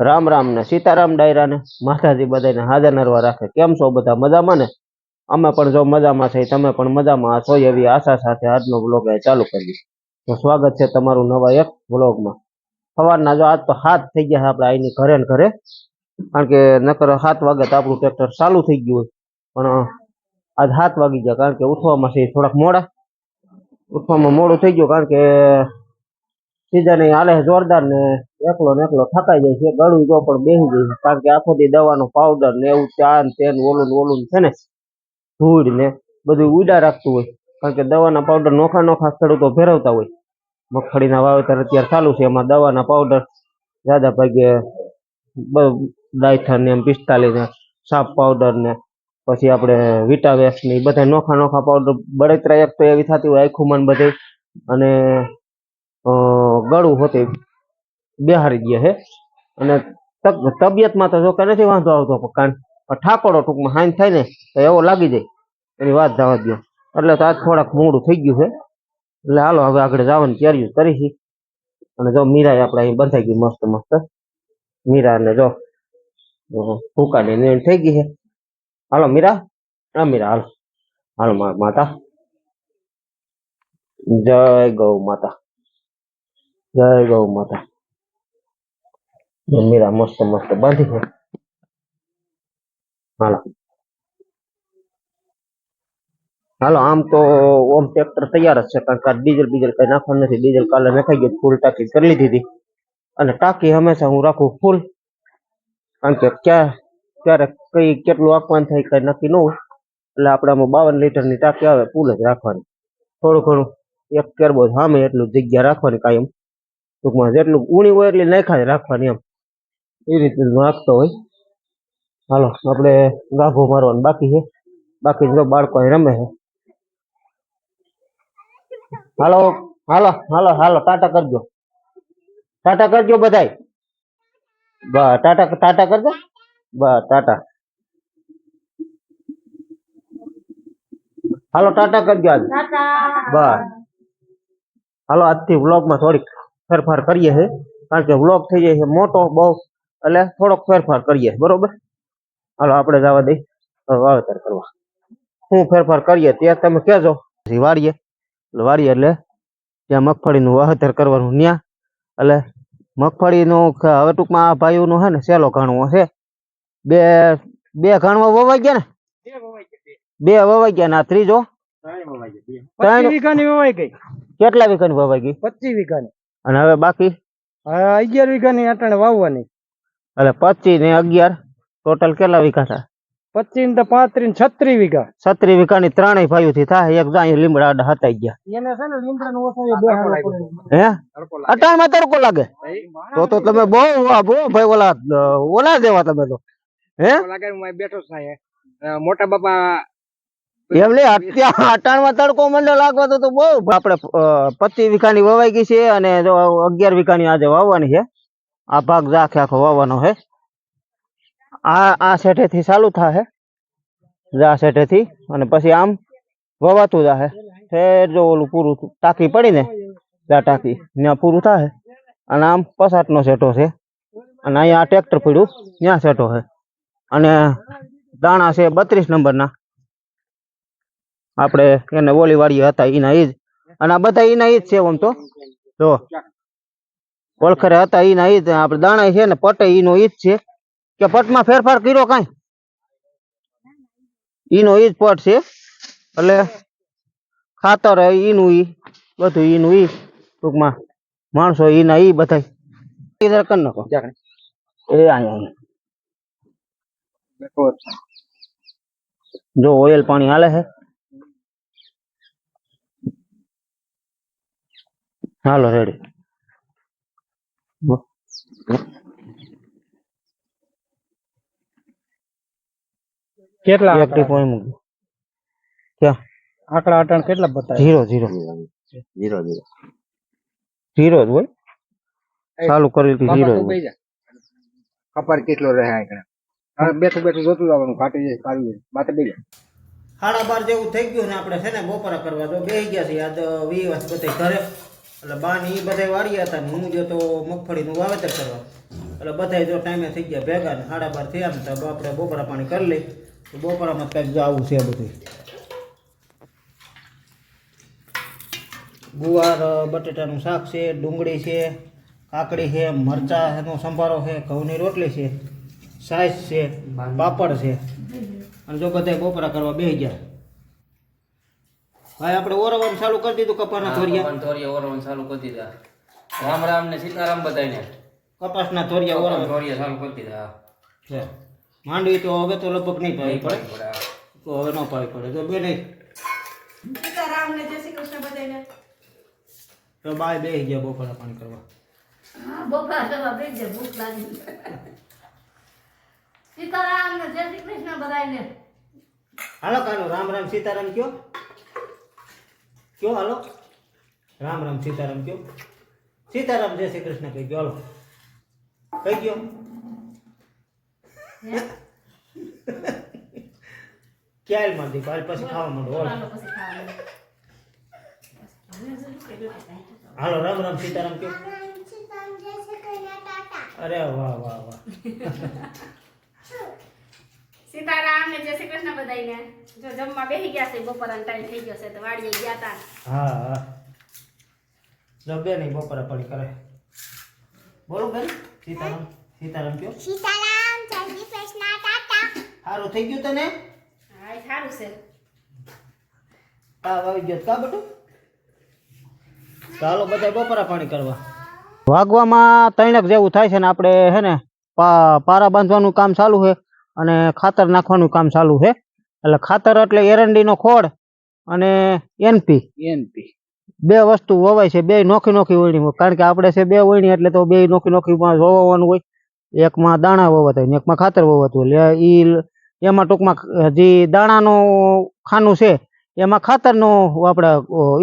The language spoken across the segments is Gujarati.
રામ રામ ને સીતારામ ડાયરા ને માતાજી બધાને હાજર નરવા રાખે. કેમ છો બધા મજામાં ને? અમે પણ જો મજામાં છે તમે પણ મજામાં છો એવી આશા સાથે આજનો બ્લોગ ચાલુ કરીએ. તો સ્વાગત છે તમારું નવા એક બ્લોગમાં સવારના જો આજ તો હાથ થઈ ગયા આપણે અહીંની ઘરે ને ઘરે. કારણ કે નકર સાત વાગે તો આપણું ટ્રેક્ટર ચાલુ થઈ ગયું પણ આજ સાત વાગી ગયા, કારણ કે ઉઠવામાં છે થોડાક મોડા. ઉઠવામાં મોડું થઈ ગયું, કારણ કે સીઝન હાલે જોરદાર ને એકલો ને એકલો થકાઈ જાય છે, ગળું જો પણ બેસી જાય કારણ કે આખો દી દવાનો પાવડર ને એવું ચા ને તેન ઓલું ઓલું છે ને, ધૂળ ને બધું ઉડા રાખતું હોય. કારણ કે દવાના પાવડર નોખા નોખા ખેડૂતો ફેરવતા હોય. મગફળીના વાવેતર અત્યારે ચાલુ છે, એમાં દવાના પાવડર દાદા ભાગે ડાયથન ને એમ પિસ્તાલીસ ને સાપ પાવડર ને, પછી આપણે વિટાવેક્સ ને એ બધા નોખા નોખા પાવડર બળતરા એક તો એવી થતી હોય આખું મન બધે, અને ગળું હોતે બેહારી દે છે અને તબ- તબિયતમાં તો જો કે નથી વાંધો આવતો, પણ કાન પણ ઠાકોડો ટૂંકમાં હાઈન થાય ને, તો એવો લાગી જાય. એની વાત જવા દો એટલે તો આજ થોડાક મોડું થઈ ગયું છે એટલે હાલો, હવે આગળ જવાની તૈયારીઓ કરીશી અને જો મીરા આપણે અહીં બંધાઈ ગઈ મસ્ત મસ્ત. મીરા ને જો ફૂકાની નીણ થઈ ગઈ છે હાલો, મીરા. હા, મીરા, હાલો. હાલો, મા- માતા. જય ગૌ માતા. જય ગૌ માતા. જો મીરા મસ્ત મસ્ત બાંધી છે હાલો હાલો આમ તો ઓમ ટ્રેક્ટર તૈયાર જ છે કારણ કે આ ડીઝલ બીજલ કઈ નાખવાનું નથી ડીઝલ કાલે નખાઈ ગયું ફૂલ ટાંકી કરી લીધી હતી અને ટાંકી હંમેશા હું રાખું ફૂલ કારણ કે ક્યાં ક્યારે કઈ કેટલું આપવાનું થાય કઈ નક્કી ન હોય એટલે આપણે આમાં બાવન લીટરની ટાંકી આવે ફૂલ જ રાખવાની થોડું ઘણું એક કેરબો સામે એટલું જગ્યા રાખવાની કાયમ ટૂંકમાં જેટલું ઊણી હોય એટલી નાખા જ રાખવાની એમ એ રીતે નાખતો હોય. હાલો આપણે ગાભો મારવાનું બાકી છે. બાકી જો બાળકો અહીં રમે છે. હાલો હાલો હાલો હાલો ટાટા કરજો. ટાટા કરજો બધાય. બસ ટાટા ટાટા કરજો. બસ ટાટા. હાલો ટાટા કરજો આજ. બસ હાલો આજથી વ્લોગમાં થોડીક ફેરફાર કરીએ છે. કારણ કે વ્લોગ થઈ જાય છે મોટો બહુ એટલે થોડોક ફેરફાર કરીએ બરોબર? હાલો આપણે જવા દઈ વાવેતર કરવા. શું ફેરફાર કરીએ તે તમે કહેજો. પછી વાળીએ. એટલે વાળીએ એટલે ત્યાં મગફળીનું વાવેતર કરવાનું ત્યાં એટલે મગફળીનું હવે ટૂંકમાં આ ભાઈઓનું છે ને સહેલો ઘાણવો છે બે બે ઘાણવા વવાઈ ગયા ને? બે વવાઈ ગયા ને આ ત્રીજો? ત્રણ વીઘાની વવાઈ ગઈ. કેટલા વીઘાની વવાઈ ગઈ? પચીસ વીઘાની. અને હવે બાકી? અગિયાર વીઘાની અટાણે વાવવાની. એટલે પચીસ ને અગિયાર ટોટલ કેટલા વીઘા થાય પચીસ ને પાંત્રીસ ને છત્રીસ વીઘા. છત્રી વીઘાની ત્રણેય ભાઈઓ થી થાય એક જાય લીમડા હટાઈ ગયા. એને છે ને લીમડાનું ઓછું એ બેહાડવું પડે. હે? તડકો લાગે. તો તો તમે બહુ બહુ ભાઈ ઓલા ઓલા દેવા તમે તો. હે? બેઠો છું મોટા બાપા એમ લે અત્યારે અટાણમાં તડકો મંડળ લાગવા તો તો બહુ આપડે પચીસ વીઘાની વવાઈ ગઈ છે અને જો અગિયાર વીઘાની આજે વાવવાની છે. આ ભાગ જ આખે આખો વાવવાનો છે આ આ સેઠેથી ચાલુ થશે આ સેઠેથી અને પછી આમ વવાતું જાહે. ફેર જો ઓલું પૂરું ટાંકી પડી ને? ત્યાં ટાંકી. ત્યાં પૂરું થાય અને આમ પસાટનો સેટો છે. અને અહીંયા ટ્રેક્ટર પડ્યું ત્યાં સેટો છે. અને દાણા છે બત્રીસ નંબરના. આપણે એને ઓલી વાળી હતા, એના એ જ. અને આ બધા એના એ જ છે આમ તો. જો. ઓળખરે હતા ઈના ઈ જ આપણે દાણા છે ને પટે, ઈનો ઈ જ છે. કે પટમાં ફેરફાર કર્યો કાંઈ? ઈનો ઈ જ પટ છે. એટલે ખાતર એ ઈનું ઈ, બધું ઈનું ઈ, ટૂંકમાં. માણસો ઈના ઈ બધા ઈધર કરી નાખો. એ અહીંયા અહીંયા. જો ઓઇલ પાણી હાલે છે. હાલો, રેડી. કેટલા એક ટીપો એમ મૂકી. ક્યાં? આંકડા અટાણ કેટલા બતાવે? Zero zero zero zero zero જ હોય. ચાલુ કરી હતી જીરો જ હોય. કપાર કેટલો રહે આગળ હવે બેઠું બેઠું જોતું જવાનું કાઢી જાય કાઢી જાય બાતે બે સાડા બાર જેવું થઈ ગયું ને આપણે છે ને બપોરા કરવા તો બેસી ગયા છીએ. આજ વી બધા ઘરે. એટલે બા ને ઈ બધા વાળ્યા હતા ને હું જો તો મગફળીનું વાવેતર કરવા. એટલે બધા જો ટાઈમે થઈ ગયા ભેગા ને સાડા બાર થયા ને તો આપણે બપોરા પાણી કરી લઈ. તો બપોરામાં કંઈક આવું છે બધું ગુવાર બટેટાનું શાક છે ડુંગળી છે કાકડી છે મરચાંનો સંભારો છે ઘઉંની રોટલી છે સાઈઝ છે પાપડ છે. અને જો બધા બપોરા કરવા બેસી ગયા. ભાઈ આપણે ઓરવણ ચાલુ કરી દીધું કપાસના થોરિયા થોરિયા ઓરવાનું ચાલુ કરી દીધા. રામ રામ ને સીતારામ બધાને કપાસના થોરિયા ઓરવા થોરિયા ચાલુ કરી દીધા છે. માંડવી તો હવે તો લગભગ નહીં ભાવી પડે? પડે તો હવે ન ભાવી પડે. તો બે નહીં. સીતારામને જય શ્રી કૃષ્ણ બધાને તો બાય બેસી ગયા બપોરા પાણી કરવા. હા બપોર કરવા ગયા ભૂખ લાગી. સીતારામને જય શ્રી કૃષ્ણ બધાને હાલો કાલો રામ રામ સીતારામ કયો? કયો હાલો? રામ રામ સીતારામ કયો? સીતારામ જય શ્રી કૃષ્ણ કહી ગયો હાલો. કહી ગયો. ક્યારે દીકરો હાલ પછી ખાવા માંડો હાલો. રામ રામ સીતારામ કે અરે વાહ વાહ વાહ. સીતારામ ને જય શ્રી કૃષ્ણ બધાને જો જમવા બેસી ગયા છે બપોર ટાઈમ થઈ ગયો છે તો વાડીએ ગયા તા. હા હા. જો બે નહીં બપોરા પડી કરે. બોલો બેન સીતારામ સીતારામ કયો સીતારામ. શ્રી કૃષ્ણ ટાટા સારું થઈ ગયું તને? હા સારું છે. તાવ આવી ગયો કા બેટું? ચાલો બધા બપોરા પાણી કરવા. વાગવામાં ત્રણેક જેવું થાય છે ને આપણે હે ને પા- પારા બાંધવાનું કામ ચાલુ છે અને ખાતર નાખવાનું કામ ચાલુ છે. એટલે ખાતર એટલે એરંડીનો ખોળ અને એનપી એનપી બે વસ્તુ વવાય છે બે નોખી નોખી વણી હોય. કારણ કે આપણે છે બે વણી એટલે તો બે નોખી નોખી વવાવાનું હોય. એકમાં દાણા વવાતા હોય ને એકમાં ખાતર વવાતું હોય. એટલે ઈ એમાં ટૂંકમાં જે દાણાનું ખાનું છે એમાં ખાતરનો આપણે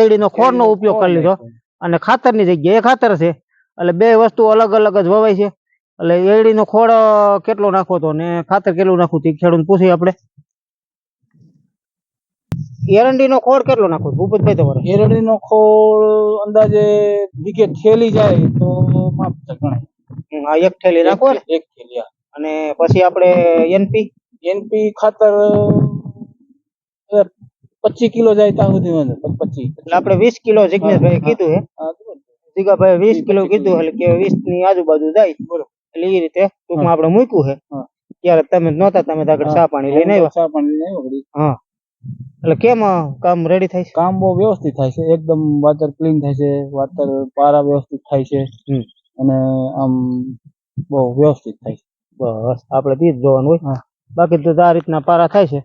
એડીનો ખોળનો ઉપયોગ કરી લીધો. અને ખાતરની જગ્યાએ ખાતર છે. એટલે બે વસ્તુ અલગ અલગ જ વવાય છે. એટલે એડીનો ખોળ કેટલો નાખો તો ને ખાતર કેટલું નાખવું તે ખેડૂત પૂછી આપણે. એરંડીનો ખોળ કેટલો નાખવો? ભૂપતભાઈ તમારે. એરંડીનો ખોળ અંદાજે વીઘે થેલી જાય તો માપ ગણાય. આ એક થેલી નાખો ને. એક થેલી અને પછી આપણે એનપી એનપી ખાતર પચીસ કિલો જાય ત્યાં સુધી વાંધો પચીસ. એટલે આપણે વીસ કિલો જિગ્નેશભાઈ કીધું હે. જીગાભાઈ વીસ કિલો કીધું એટલે કે વીસની આજુબાજુ જાય. એટલે એ રીતે ટૂંકમાં આપણે મૂક્યું છે હા. ત્યારે તમે નહોતા તમે તો આગળ ચા પાણી લઈને આવ્યા. ચા પાણી લઈને આવ્યો હા. એટલે કેમ અ, કામ રેડી થાય છે? કામ બહુ વ્યવસ્થિત થાય છે. એકદમ વાતર ક્લીન થાય છે. વાતર પારા વ્યવસ્થિત થાય છે. હમ. અને આમ બહુ વ્યવસ્થિત થાય છે. બસ આપણે તે જ જોવાનું હોય. બાકી તો આ રીતના પારા થાય છે.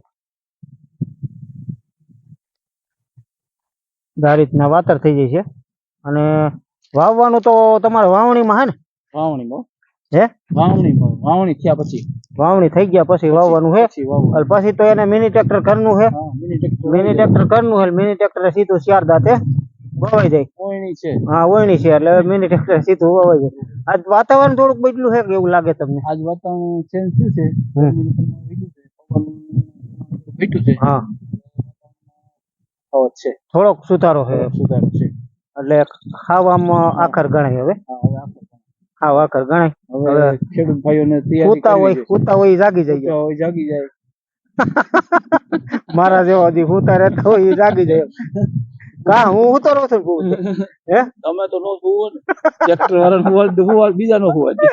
આ રીતના વાતર થઈ જાય છે. અને વાવવાનું તો તમારે વાવણીમાં હે ને? વાવણીમાં હે? વાવણીમાં વાવણી થયા પછી. વાવણી થઈ ગયા પછી વાવવાનું છે પછી તો એને મિની ટ્રેક્ટર ઘરનું છે હા, મિની ટ્રેક્ટર ઘરનું છે મિની ટ્રેક્ટર સીધું ચાર દાંતે. વવાઈ જાય. વાવણી છે. હા વળણી છે. એટલે મિની ટ્રેક્ટર સીધું વવાઈ જાય. આજ વાતાવરણ થોડુંક બદલું છે કે એવું લાગે તમને? આજ વાતાવરણ ચેન્જ થયું છે. બીટું છે. હા. છે. થોડોક સુધારો છે. સુધારો છે. એટલે ખાવામાં આખર ગણાય હવે. હા, આખર ગણાય. હવે ખેડૂત ભાઈઓને તૈયારી હોય કૂતા હોય જાગી જાય. હોય જાગી જાય. મારા જેવા હજી સૂતા રહેતા હોય એ જાગી જાય. કા હું છું બહુ. હે? તમે તો નો સુવો ને. ટ્રેક્ટર દે.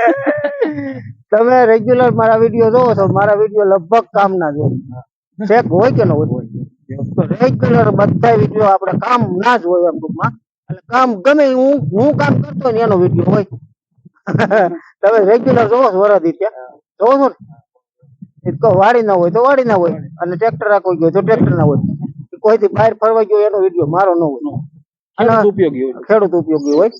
તમે રેગ્યુલર મારા વીડિયો જોવો છો મારા વીડિયો લગભગ કામ ના હોય ચેક હોય કે ન હોય? રેગ્યુલર બધા વીડિયો આપણે કામ ના જ હોય એમ ટૂંકમાં. એટલે કામ ગમે હું હું કામ કરતો ને એનો વીડિયો હોય. તમે રેગ્યુલર જોવો છો વરદી ત્યાં? જોવો છો ને? તો વાડી ના હોય તો વાડી ના હોય. અને ટ્રેક્ટર રાખો ગયો તો ટ્રેક્ટર ના હોય. કોઈથી બહાર ફરવા ગયો એનો વીડિયો મારો ન હોય. ખેડૂત ઉપયોગી હોય. ખેડૂત ઉપયોગી હોય.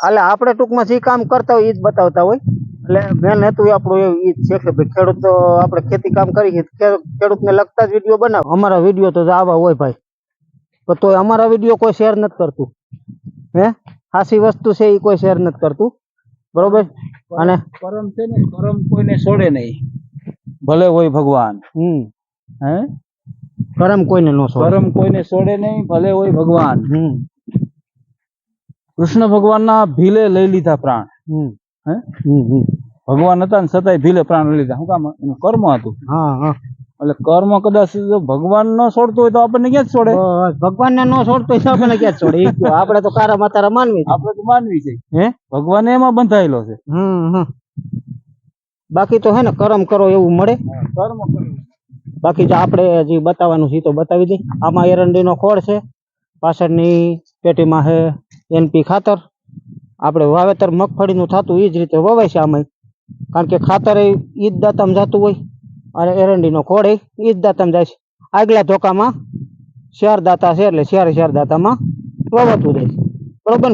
એટલે આપણે ટૂંકમાં જે કામ કરતા હોય એ જ બતાવતા હોય. એટલે મેન હેતુ આપણું એ જ છે કે ભાઈ ખેડૂત આપણે ખેતી કામ કરી ખેડૂત ખેડૂતને લગતા જ વીડિયો બનાવ. અમારા વીડિયો તો આવા હોય ભાઈ. પણ તોય અમારા વીડિયો કોઈ શેર નથી કરતું. હે? ખાસી વસ્તુ છે એ કોઈ શેર નથી કરતું. બરોબર? અને કરમ છે ને કરમ કોઈને છોડે નહીં. ભલે હોય ભગવાન. હમ. હે? કરમ કોઈને નો છોડે. કરમ કોઈને છોડે નહીં ભલે હોય ભગવાન. કૃષ્ણ ભગવાનના ભીલે લઈ લીધા પ્રાણ. ભગવાન હતા ને છતાંય ભીલે પ્રાણ લીધા. શું કામ? એનું કર્મ હતું. એટલે કર્મ કદાચ ભગવાન ન છોડતો હોય તો આપણને ક્યાં જ છોડે? ભગવાન ને ન છોડતો હોય તો આપણને ક્યાં છોડે? આપણે તો કારા માતા માનવી. આપણે તો માનવી છે હે? ભગવાન એમાં બંધાયેલો છે. બાકી તો હે ને કર્મ કરો એવું મળે. કર્મ કરવું. બાકી જો આપણે હજી બતાવવાનું છે તો બતાવી દઈ. આમાં એરંડીનો ખોળ છે. પાછળની પેટીમાં છે એનપી ખાતર. આપણે વાવેતર મગફળીનું થતું એ જ રીતે વવાય છે આમાં કારણ કે ખાતર એ જ દાતામાં જતું હોય. અને એરંડીનો ખોળ એ જ દાતામાં જાય છે. આગલા ધોકામાં શેર દાતા છે એટલે શેર શેર દાતામાં વવાતું જાય છે. બરોબર